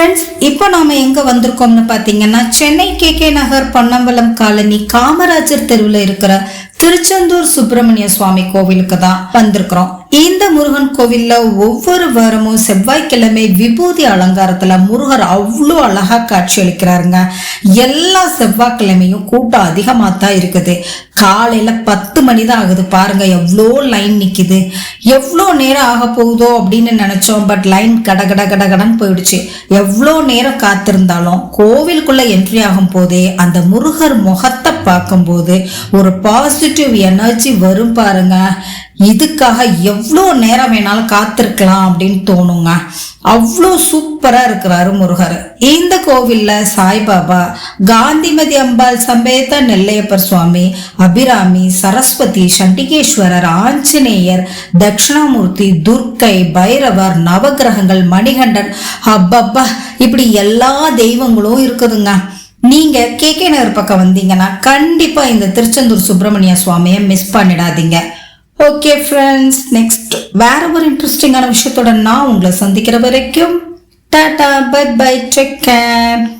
Friends இப்போ நாம எங்க வந்திருக்கோம்னு பாத்தீங்கன்னா Chennai K K Nagar Ponnambalam colony Kamarajar தெருவில் இருக்கிற திருச்செந்தூர் சுப்பிரமணிய சுவாமி கோவிலுக்கு தான் வந்திருக்கிறோம். இந்த முருகன் கோவில்ல ஒவ்வொரு வாரமும் செவ்வாய்க்கிழமை விபூதி அலங்காரத்துல முருகர் அவ்வளோ அழகா காட்சி அளிக்கிறாருங்க. எல்லா செவ்வாய்க்கிழமையும் கூட்டம் அதிகமாக தான் இருக்குது. காலையில பத்து மணி தான் ஆகுது பாருங்க எவ்வளோ லைன் நிற்கிது எவ்வளோ நேரம் ஆக போகுதோ அப்படின்னு நினைச்சோம் பட் லைன் கட கட கட கடன்னு போயிடுச்சு. எவ்வளோ நேரம் காத்திருந்தாலும் கோவிலுக்குள்ள என்ட்ரி ஆகும் போதே அந்த முருகர் முகத்தை பார்க்கும்போது ஒரு பாசிட்டிவ் எனர்ஜி வரும் பாருங்க. இதுக்காக எவ்வளோ நேரம் வேணாலும் காத்திருக்கலாம் அப்படின்னு தோணுங்க. அவ்வளோ சூப்பராக இருக்கிறாரு முருகர். இந்த கோவில்ல சாய்பாபா காந்திமதி அம்பாள் சம்பேத நெல்லையப்பர் சுவாமி அபிராமி சரஸ்வதி சண்டிகேஸ்வரர் ஆஞ்சநேயர் தட்சிணாமூர்த்தி துர்க்கை பைரவர் நவகிரகங்கள் மணிகண்டன் அப்பப்பா இப்படி எல்லா தெய்வங்களும் இருக்குதுங்க. நீங்க கே கே நகர் பக்கம் வந்தீங்கன்னா கண்டிப்பா இந்த திருச்செந்தூர் சுப்பிரமணிய சுவாமியை மிஸ் பண்ணிடாதீங்க. ஓகே ஃப்ரெண்ட்ஸ் நெக்ஸ்ட் வேற ஒரு இன்ட்ரெஸ்டிங்கான விஷயத்தோட நான் உங்களை சந்திக்கிற வரைக்கும் tata bye bye take care